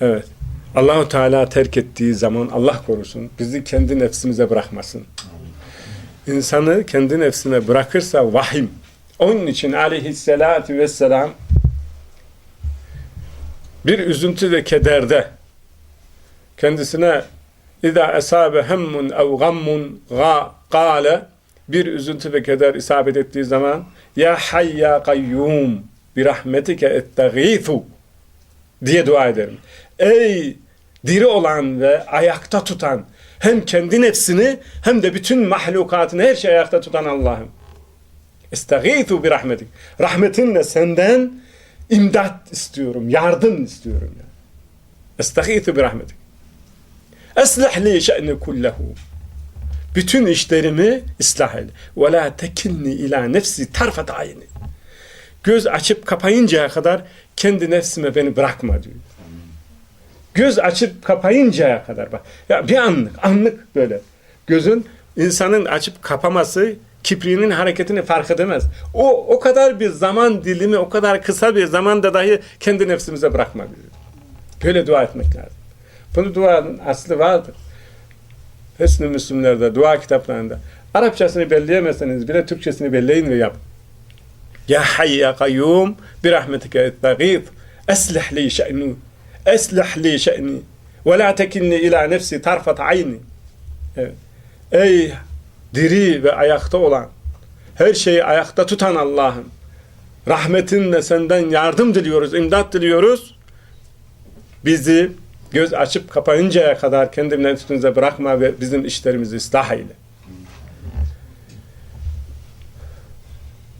Evet. Allahu Teala terk ettiği zaman Allah korusun bizi kendi nefsimize bırakmasın. İnsanı kendi nefsine bırakırsa vahim. Onun için aleyhissalatü vesselam bir üzüntü ve kederde kendisine esabe hemmun ev gammun ga, gale bir üzüntü ve keder isabet ettiği zaman ya hay ya kayyum bir rahmetike etteğithu diye dua ederim. Ey diri olan ve ayakta tutan hem kendi nefsini hem de bütün mahlukatını her şeyi ayakta tutan Allah'ım. Estağithu bir rahmetik. Rahmetinle senden imdat istiyorum, yardım istiyorum. Yani. Estağithu bir rahmetik. Eslih li şe'ni kullehu. Bütün işlerimi ıslah eyle. Ve la tekilni ila nefsi tarfet ayni. Göz açıp kapayıncaya kadar kendi nefsime beni bırakma diyor. Göz açıp kapayıncaya kadar bak. Ya bir anlık, anlık böyle. Gözün insanın açıp kapaması kipriğinin hareketini fark edemez. O o kadar bir zaman dilimi, o kadar kısa bir zamanda dahi kendi nefsimize bırakma diyor. Böyle dua etmek lazım. Bunu duanın aslı vardır. Hüsnü Müslümlerde, dua kitaplarında. Arapçasını belleyemezseniz bile Türkçesini belleyin ve yapın. Ya hayy ya kayyum bir rahmetike ettagid eslih li şe'ni eslih li şe'ni ve la tekinni ila nefsi tarfat ayni. Ey diri ve ayakta olan her şeyi ayakta tutan Allah'ım rahmetinle senden yardım diliyoruz, imdat diliyoruz. Bizi göz açıp kapayıncaya kadar kendi nefsimize bırakma ve bizim işlerimizi ıslah eyle.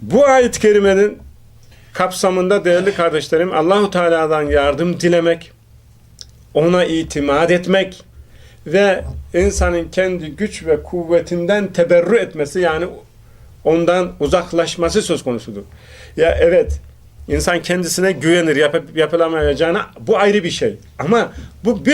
Bu ayet-i kerimenin kapsamında değerli kardeşlerim Allahu Teala'dan yardım dilemek, ona itimat etmek ve insanın kendi güç ve kuvvetinden teberrü etmesi yani ondan uzaklaşması söz konusudur. Ya evet insan kendisine güvenir yapıp yapılamayacağına bu ayrı bir şey. Ama bu bir